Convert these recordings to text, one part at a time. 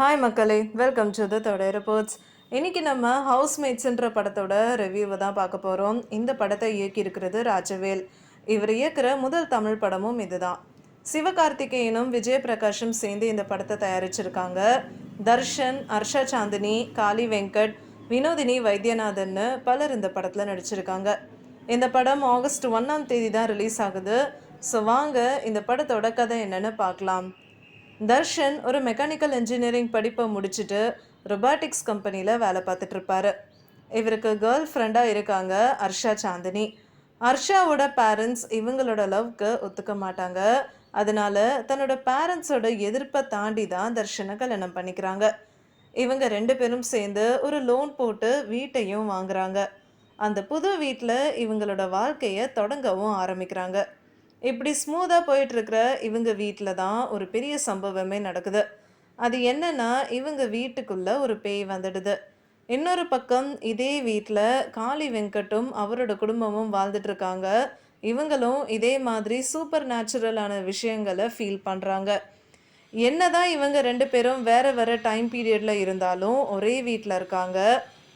Hi மக்களே. Welcome to the third reports இன்னைக்கு நம்ம ஹவுஸ்மேட்ஸ்ன்ற படத்தோட ரிவ்யூவை தான் பார்க்க போகிறோம் இந்த படத்தை இயக்கியிருக்கிறது ராஜவேல். இவர் இயக்குகிற முதல் தமிழ் படமும் இதுதான். சிவகார்த்திகேயனும் விஜயபிரகாஷும் சேர்ந்து இந்த படத்தை தயாரிச்சிருக்காங்க. தர்ஷன் ஹர்ஷா சாந்தினி காளி வெங்கட் வினோதினி வைத்தியநாதன்னு பலர் இந்த படத்தில் நடிச்சிருக்காங்க. இந்த படம் ஆகஸ்ட் ஒன்றாம் தேதி தான் ரிலீஸ் ஆகுது. ஸோ வாங்க இந்த படத்தோட கதை என்னென்னு பார்க்கலாம். தர்ஷன் ஒரு மெக்கானிக்கல் இன்ஜினியரிங் படிப்பை முடிச்சுட்டு ரொபாட்டிக்ஸ் கம்பெனியில் வேலை பார்த்துட்டு இருப்பாரு. இவருக்கு கேர்ள் ஃப்ரெண்டாக இருக்காங்க ஹர்ஷா சாந்தினி. அர்ஷாவோட பேரண்ட்ஸ் இவங்களோட லவ்க்கு ஒத்துக்க மாட்டாங்க. அதனால தன்னோட பேரண்ட்ஸோட எதிர்ப்பை தாண்டி தான் தர்ஷனை கல்யாணம் பண்ணிக்கிறாங்க. இவங்க ரெண்டு பேரும் சேர்ந்து ஒரு லோன் போட்டு வீட்டையும் வாங்குறாங்க. அந்த புது வீட்டில் இவங்களோட வாழ்க்கையை தொடங்கவும் ஆரம்பிக்கிறாங்க. இப்படி ஸ்மூத்தாக போயிட்டுருக்கிற இவங்க வீட்டில் தான் ஒரு பெரிய சம்பவமே நடக்குது. அது என்னன்னா இவங்க வீட்டுக்குள்ளே ஒரு பேய் வந்துடுது. இன்னொரு பக்கம் இதே வீட்டில் காளி வெங்கட்டும் அவரோட குடும்பமும் வாழ்ந்துட்டு இருக்காங்க இவங்களும் இதே மாதிரி சூப்பர் நேச்சுரலான விஷயங்களை ஃபீல் பண்ணுறாங்க என்னதான் இவங்க ரெண்டு பேரும் வேறு வேறு டைம் பீரியடில் இருந்தாலும் ஒரே வீட்டில் இருக்காங்க.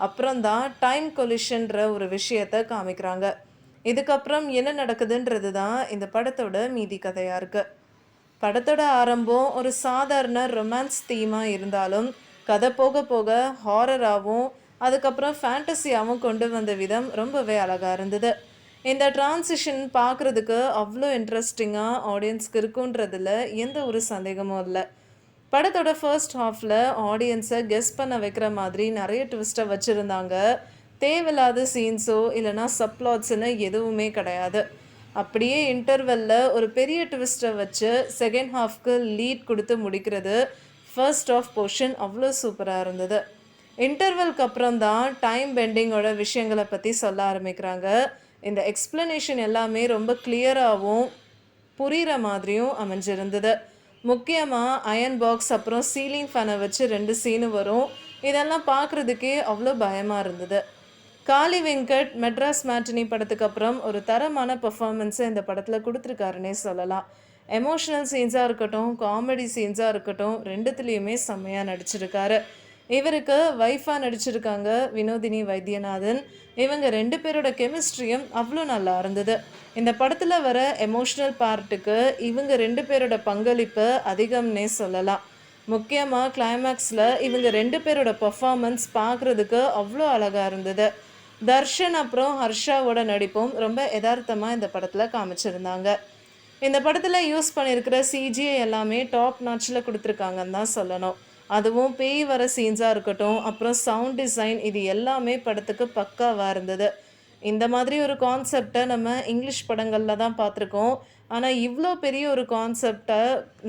அப்புறம்தான் டைம் கொலிஷன்ற ஒரு விஷயத்தை காமிக்கிறாங்க. இதுக்கப்புறம் என்ன நடக்குதுன்றது தான் இந்த படத்தோட மீதி கதையாக இருக்குது படத்தோட ஆரம்பம் ஒரு சாதாரண ரொமான்ஸ் தீமாக இருந்தாலும் கதை போக போக ஹாரராகவும் அதுக்கப்புறம் ஃபேண்டசியாகவும் கொண்டு வந்த விதம் ரொம்பவே அழகாக இருந்தது. இந்த டிரான்சிஷன் பார்க்குறதுக்கு அவ்வளோ இன்ட்ரெஸ்டிங்காக ஆடியன்ஸ்க்கு இருக்குன்றதுல எந்த ஒரு சந்தேகமும் இல்லை. படத்தோட ஃபர்ஸ்ட் ஹாஃபில் ஆடியன்ஸை கெஸ் பண்ண வைக்கிற மாதிரி நிறைய ட்விஸ்ட்டை வச்சுருந்தாங்க. தேவையில்லாத சீன்ஸோ இல்லைனா சப்ளாட்ஸ்னு எதுவுமே கிடையாது. அப்படியே இன்டர்வெல்ல ஒரு பெரிய ட்விஸ்ட்டை வச்சு செகண்ட் ஹாஃப்க்கு லீட் கொடுத்து முடிக்கிறது ஃபர்ஸ்ட் ஆஃப் போர்ஷன் அவ்வளோ சூப்பராக இருந்தது. இன்டர்வெல்க்கு அப்புறம் தான் டைம் பெண்டிங்கோட விஷயங்களை பற்றி சொல்ல ஆரம்பிக்கிறாங்க. இந்த எக்ஸ்ப்ளனேஷன் எல்லாமே ரொம்ப கிளியராகவும் புரிகிற மாதிரியும் அமைஞ்சிருந்தது. முக்கியமாக அயன் பாக்ஸ் அப்புறம் சீலிங் ஃபேனை வச்சு ரெண்டு சீனு வரும். இதெல்லாம் பார்க்குறதுக்கே அவ்வளோ பயமாக இருந்தது. காளி வெங்கட் மெட்ராஸ் மேட்டினி படத்துக்கு அப்புறம் ஒரு தரமான பெர்ஃபார்மன்ஸை இந்த படத்தில் கொடுத்துருக்காருன்னே சொல்லலாம். எமோஷனல் சீன்ஸாக இருக்கட்டும் காமெடி சீன்ஸாக இருக்கட்டும் ரெண்டுத்துலேயுமே செம்மையாக நடிச்சிருக்காரு. இவருக்கு வைஃபாக நடிச்சிருக்காங்க வினோதினி வைத்தியநாதன். இவங்க ரெண்டு பேரோட கெமிஸ்ட்ரியும் அவ்வளோ நல்லா இருந்தது. இந்த படத்தில் வர எமோஷ்னல் பார்ட்டுக்கு இவங்க ரெண்டு பேரோட பங்களிப்பு அதிகம்னே சொல்லலாம். முக்கியமாக கிளைமேக்ஸில் இவங்க ரெண்டு பேரோட பர்ஃபார்மன்ஸ் பார்க்குறதுக்கு அவ்வளோ அழகாக இருந்தது. தர்ஷன் அப்புறம் ஹர்ஷாவோட நடிப்பும் ரொம்ப யதார்த்தமாக இந்த படத்தில் காமிச்சிருந்தாங்க. இந்த படத்தில் யூஸ் பண்ணியிருக்கிற சிஜிஐ எல்லாமே டாப் நாட்சில் கொடுத்துருக்காங்கன்னு தான் சொல்லணும். அதுவும் பேய் வர சீன்ஸாக இருக்கட்டும் அப்புறம் சவுண்ட் டிசைன் இது எல்லாமே படத்துக்கு பக்காவாக இருந்தது. இந்த மாதிரி ஒரு கான்செப்டை நம்ம இங்கிலீஷ் படங்களில் தான் பார்த்துருக்கோம். ஆனால் இவ்வளோ பெரிய ஒரு கான்செப்டை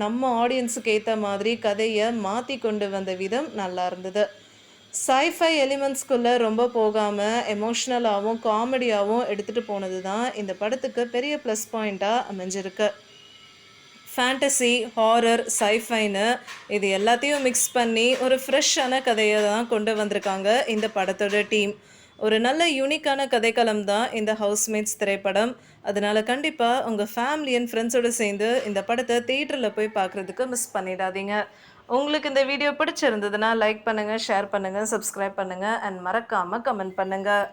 நம்ம ஆடியன்ஸுக்கு ஏற்ற மாதிரி கதையை மாற்றி கொண்டு வந்த விதம் நல்லா இருந்தது. சைஃபை எலிமெண்ட்ஸ்குள்ளே ரொம்ப போகாமல் எமோஷ்னலாகவும் காமெடியாகவும் எடுத்துகிட்டு போனது தான் இந்த படத்துக்கு பெரிய ப்ளஸ் பாயிண்ட்டாக அமைஞ்சிருக்கு. ஃபேண்டசி ஹாரர் சைஃபைன்னு இது எல்லாத்தையும் மிக்ஸ் பண்ணி ஒரு ஃப்ரெஷ்ஷான கதையை தான் கொண்டு வந்திருக்காங்க இந்த படத்தோட டீம் ஒரு நல்ல யூனிக்கான கதைக்களம் தான் இந்த ஹவுஸ்மேட்ஸ் திரைப்படம். அதனால கண்டிப்பாக உங்கள் ஃபேமிலி அண்ட் ஃப்ரெண்ட்ஸோடு சேர்ந்து இந்த படத்தை தேட்டரில் போய் பார்க்குறதுக்கு மிஸ் பண்ணிடாதீங்க. உங்களுக்கு இந்த வீடியோ பிடிச்சிருந்ததுன்னா லைக் பண்ணுங்கள் ஷேர் பண்ணுங்கள் சப்ஸ்கிரைப் பண்ணுங்கள் அண்ட் மறக்காமல் கமெண்ட் பண்ணுங்கள்